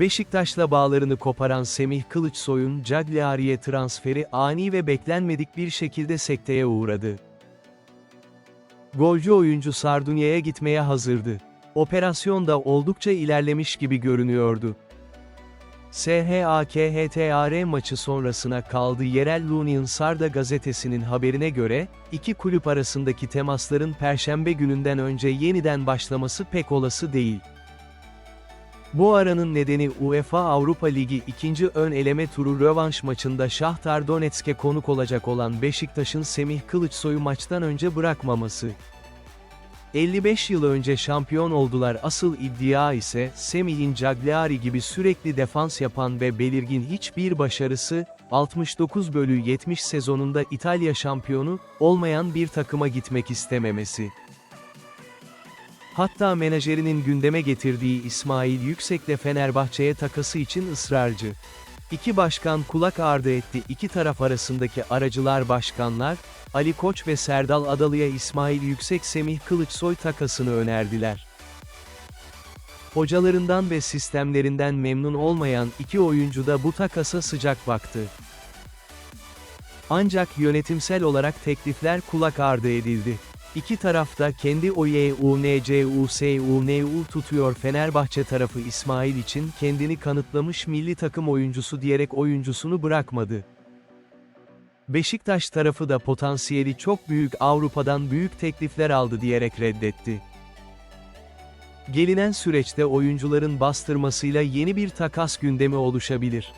Beşiktaş'la bağlarını koparan Semih Kılıçsoy'un Cagliari'ye transferi ani ve beklenmedik bir şekilde sekteye uğradı. Golcü oyuncu Sardunya'ya gitmeye hazırdı. Operasyon da oldukça ilerlemiş gibi görünüyordu. SHA-KHTAR maçı sonrasına kaldı yerel Lunian Sarda gazetesinin haberine göre, iki kulüp arasındaki temasların perşembe gününden önce yeniden başlaması pek olası değil. Bu aranın nedeni UEFA Avrupa Ligi ikinci ön eleme turu rövanş maçında Şahtar Donetsk'e konuk olacak olan Beşiktaş'ın Semih Kılıçsoy'u maçtan önce bırakmaması. 55 yıl önce şampiyon oldular asıl iddia ise Semih'in Cagliari gibi sürekli defans yapan ve belirgin hiçbir başarısı, 69 bölü 70 sezonunda İtalya şampiyonu, olmayan bir takıma gitmek istememesi. Hatta menajerinin gündeme getirdiği İsmail Yüksek'le Fenerbahçe'ye takası için ısrarcı. İki başkan kulak ardı etti iki taraf arasındaki aracılar başkanlar, Ali Koç ve Serdal Adalı'ya İsmail Yüksek Semih Kılıçsoy takasını önerdiler. Hocalarından ve sistemlerinden memnun olmayan iki oyuncu da bu takasa sıcak baktı. Ancak yönetimsel olarak teklifler kulak ardı edildi. İki tarafta kendi OYUNCUSUNU tutuyor Fenerbahçe tarafı İsmail için kendini kanıtlamış milli takım oyuncusu diyerek oyuncusunu bırakmadı. Beşiktaş tarafı da potansiyeli çok büyük Avrupa'dan büyük teklifler aldı diyerek reddetti. Gelinen süreçte oyuncuların bastırmasıyla yeni bir takas gündemi oluşabilir.